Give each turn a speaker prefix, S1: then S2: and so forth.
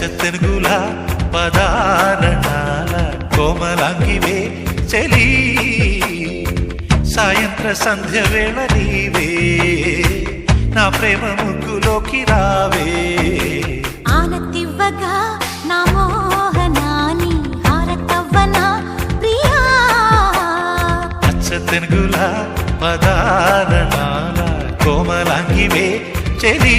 S1: చెత్తెనుగుల తెనుగుల పదారణాల కోమలాంగివే చెలి. సాయంత్ర సంధ్య వేళ నీవే నా ప్రేమ ముగ్గులోకి రావే.
S2: ఆనతివ్వగా నా మోహనాని హారతవ్వనా ప్రియా.
S1: పచ్చ తెనుగుల పదారణాల కోమలాంగివే చెలి.